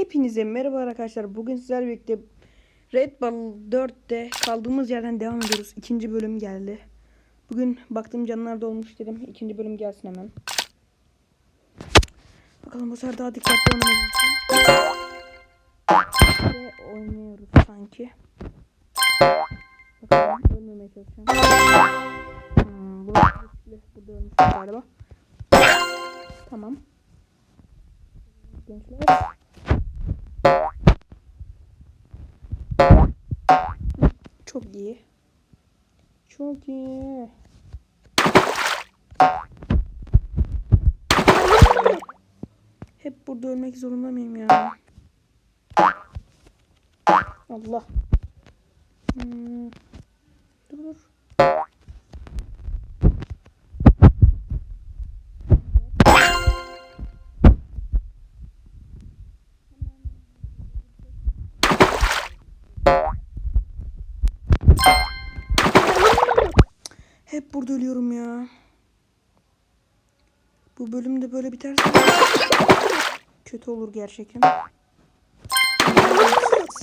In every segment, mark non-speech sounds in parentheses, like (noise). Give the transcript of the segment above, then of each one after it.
Hepinize merhaba arkadaşlar. Bugün sizlerle birlikte Red Bull 4'te kaldığımız yerden devam ediyoruz. İkinci bölüm geldi. Bugün baktığım canlar dolmuş dedim. İkinci bölüm gelsin hemen. Bakalım bu sefer daha dikkatli oynamaya Ve oynuyoruz sanki. Bakalım ölmemeye çalışacağım. Hmm, bu burada ölmüş galiba. Tamam. Gençler. Çok iyi. Çok iyi. Hep burada ölmek zorunda mıyım ya? Allah. Hmm. Dur dur. Hep burada ölüyorum ya. Bu bölümde böyle biterse kötü olur gerçekten.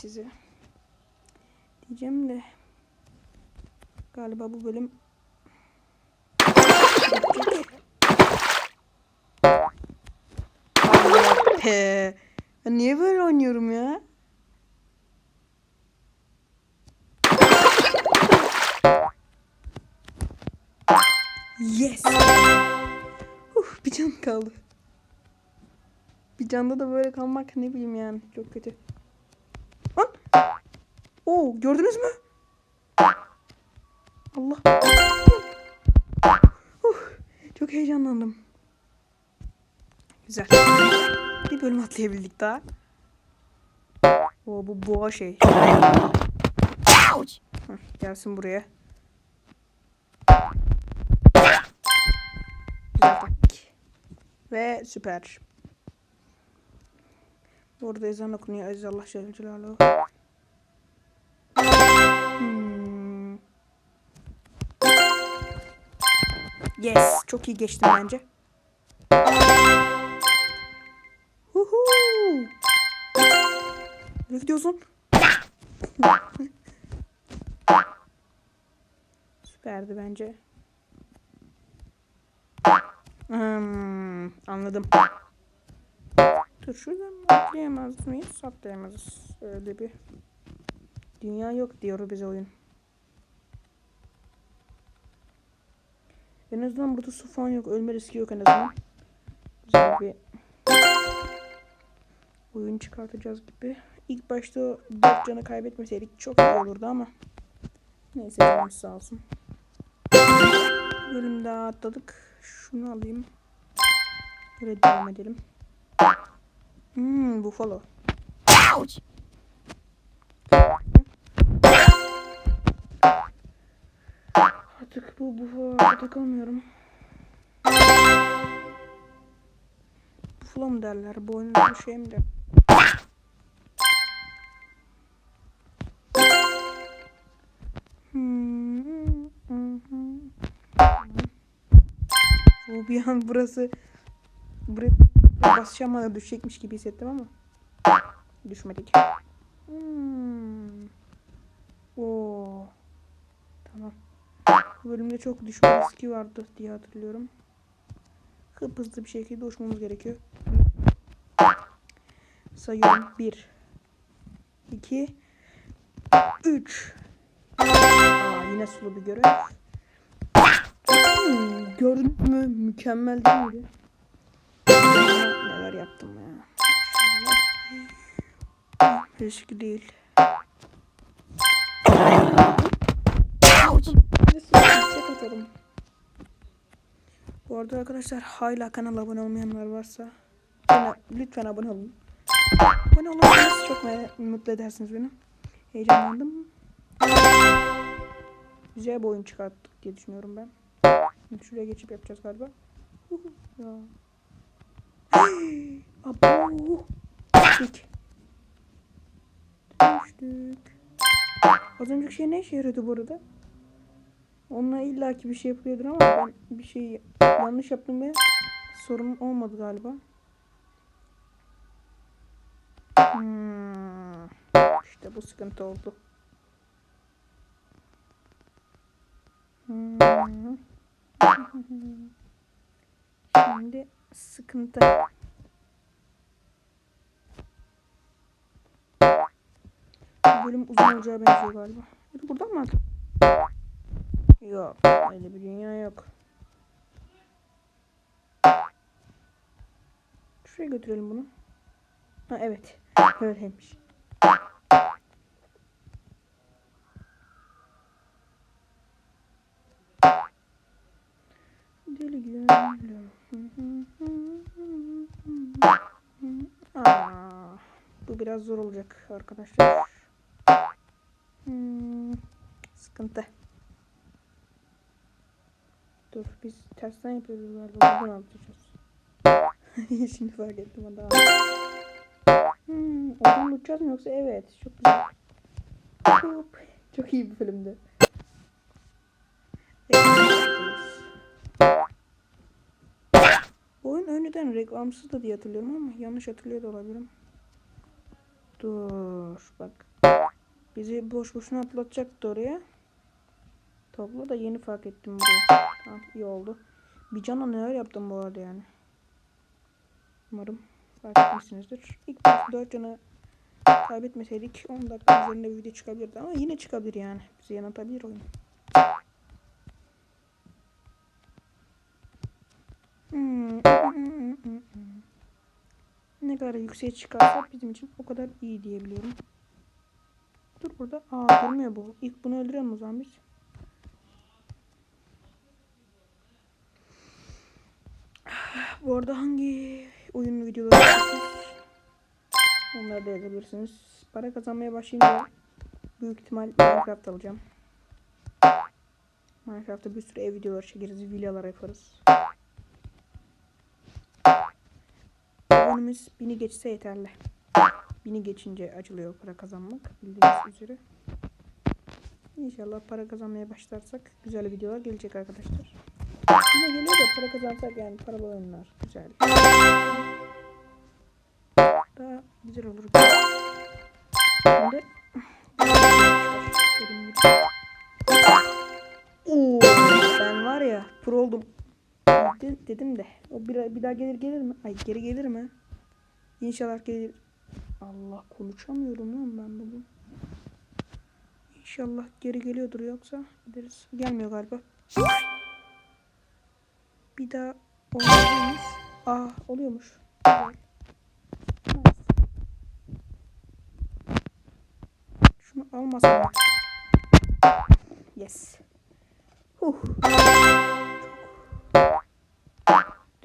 Size diyeceğim de galiba bu bölüm. Ben niye böyle oynuyorum ya? Yes. Uf, bir can kaldı. Bir canda da böyle kalmak ne bileyim yani çok kötü. Lan. Oo gördünüz mü? Allah. Uf, çok heyecanlandım. Güzel. Bir bölüm atlayabildik daha. Oo bu boğa şey. Heh, gelsin buraya. Taktik. Ve süper. Burada ezan okunuyor. Aziz Allah Celle Celaluhu. Hmm. Yes. Çok iyi geçtim bence. Huhu. Ne gidiyorsun? (laughs) Süperdi bence. Hmm, anladım. Dur şuradan atlayamaz mıyız? Atlayamazız. Öyle bir dünya yok diyor bize oyun. En azından burada su falan yok. Ölme riski yok en azından. Güzel bir oyun çıkartacağız gibi. İlk başta o dört canı kaybetmeseydik çok iyi olurdu ama. Neyse canımız sağ olsun. Bölüm daha atladık. Şunu alayım. Böyle devam edelim. Hmm, buffalo. Artık bu buffalo'ya takılmıyorum. Buffalo mu derler? Boynuzlu şey mi der? Bir an burası buraya basacağım bana düşecekmiş gibi hissettim ama düşmedik. Hmm. Oo. Tamam. Bu bölümde çok düşme riski vardı diye hatırlıyorum. Hıp hızlı bir şekilde uçmamız gerekiyor. Sayıyorum. 1 2 3 Aa, yine sulu bir görev. Hmm, gördünüz mü? Mükemmel değil miydi? Neler yaptım ya. Riskli değil. Bu arada arkadaşlar hala kanala abone olmayanlar varsa lütfen, abone olun. Abone olursanız çok mutlu edersiniz beni. Heyecanlandım. Güzel bir oyun çıkarttık diye düşünüyorum ben. Şuraya geçip yapacağız galiba. Ya. (gasps) Abo. Düştük. Düştük. Az önceki şey ne işe yarıyordu bu arada? Onunla illaki bir şey yapıyordur ama ben bir şey yanlış yaptım ve sorun olmadı galiba. Hmm. İşte bu sıkıntı oldu. Hmm. Şimdi sıkıntı. Bu bölüm uzun olacağı benziyor galiba. Buradan mı atayım? Yok. Öyle bir dünya yok. Şuraya götürelim bunu. Ha evet. Öyleymiş. Biraz zor olacak arkadaşlar. Hmm, sıkıntı. Dur biz tersten yapıyoruz galiba. Buradan atacağız. (laughs) Şimdi fark ettim adam. Hmm, oradan uçacağız mı yoksa evet. Çok güzel. Hop. Çok iyi bir filmdi. Oyun önceden reklamsız da diye hatırlıyorum ama yanlış hatırlıyor da olabilirim. Dur bak. Bizi boş boşuna atlatacaktı oraya. Topla da yeni fark ettim buraya. Tamam iyi oldu. Bir cana neler yaptım bu arada yani. Umarım fark etmişsinizdir. İlk başta 4 canı kaybetmeseydik 10 dakika üzerinde bir video çıkabilirdi ama yine çıkabilir yani. Bizi yanıltabilir oyun. Kadar yükseğe çıkarsak bizim için o kadar iyi diyebiliyorum. Dur burada. Aa durmuyor bu. İlk bunu öldürelim o zaman biz. (sighs) Bu arada hangi oyun videoları istiyorsunuz? Onları da yazabilirsiniz. Para kazanmaya başlayınca büyük ihtimal Minecraft alacağım. Minecraft'ta bir sürü ev videoları çekeriz, villalar yaparız. Abonemiz bini geçse yeterli. Bini geçince açılıyor para kazanmak bildiğiniz üzere. İnşallah para kazanmaya başlarsak güzel videolar gelecek arkadaşlar. Yine geliyor da para kazansak yani paralı oyunlar güzel. Daha güzel olur. Şimdi. Oo, ben var ya pro oldum. De- dedim de o bir, bir daha gelir gelir mi? Ay geri gelir mi? İnşallah gelir. Allah konuşamıyorum lan ben bugün. İnşallah geri geliyordur yoksa gideriz. Gelmiyor galiba. Bir daha oynayabilir Aa oluyormuş. Şunu almasam. Yes. Huh.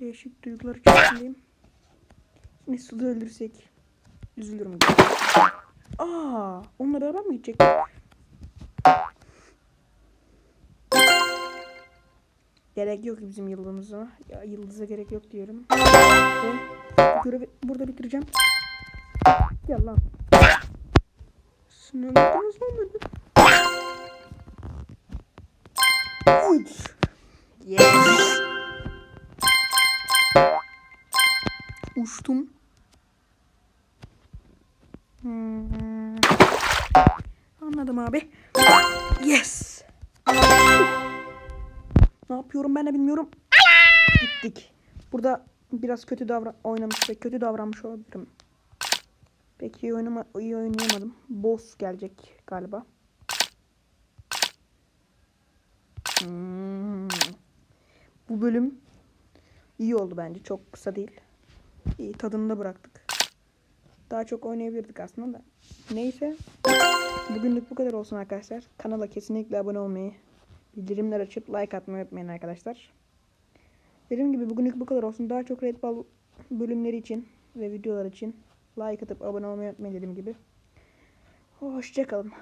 Değişik duygular içerisindeyim. Suda öldürsek üzülürüm. Aa, onunla beraber mi gidecek? Gerek yok bizim yıldızımıza. Ya yıldıza gerek yok diyorum. Görevi burada bitireceğim. Gel lan. Mı beni? Üç. Yes. Uçtum. Hmm. Anladım abi. Yes. Ne yapıyorum ben de bilmiyorum. Gittik. Burada biraz kötü davran oynamış ve kötü davranmış olabilirim. Pek iyi, oynama iyi oynayamadım. Boss gelecek galiba. Hmm. Bu bölüm iyi oldu bence. Çok kısa değil. İyi tadında bıraktık. Daha çok oynayabilirdik aslında da. Neyse. Bugünlük bu kadar olsun arkadaşlar. Kanala kesinlikle abone olmayı, bildirimler açıp like atmayı unutmayın arkadaşlar. Dediğim gibi bugünlük bu kadar olsun. Daha çok Red Bull bölümleri için ve videolar için like atıp abone olmayı unutmayın dediğim gibi. Hoşçakalın.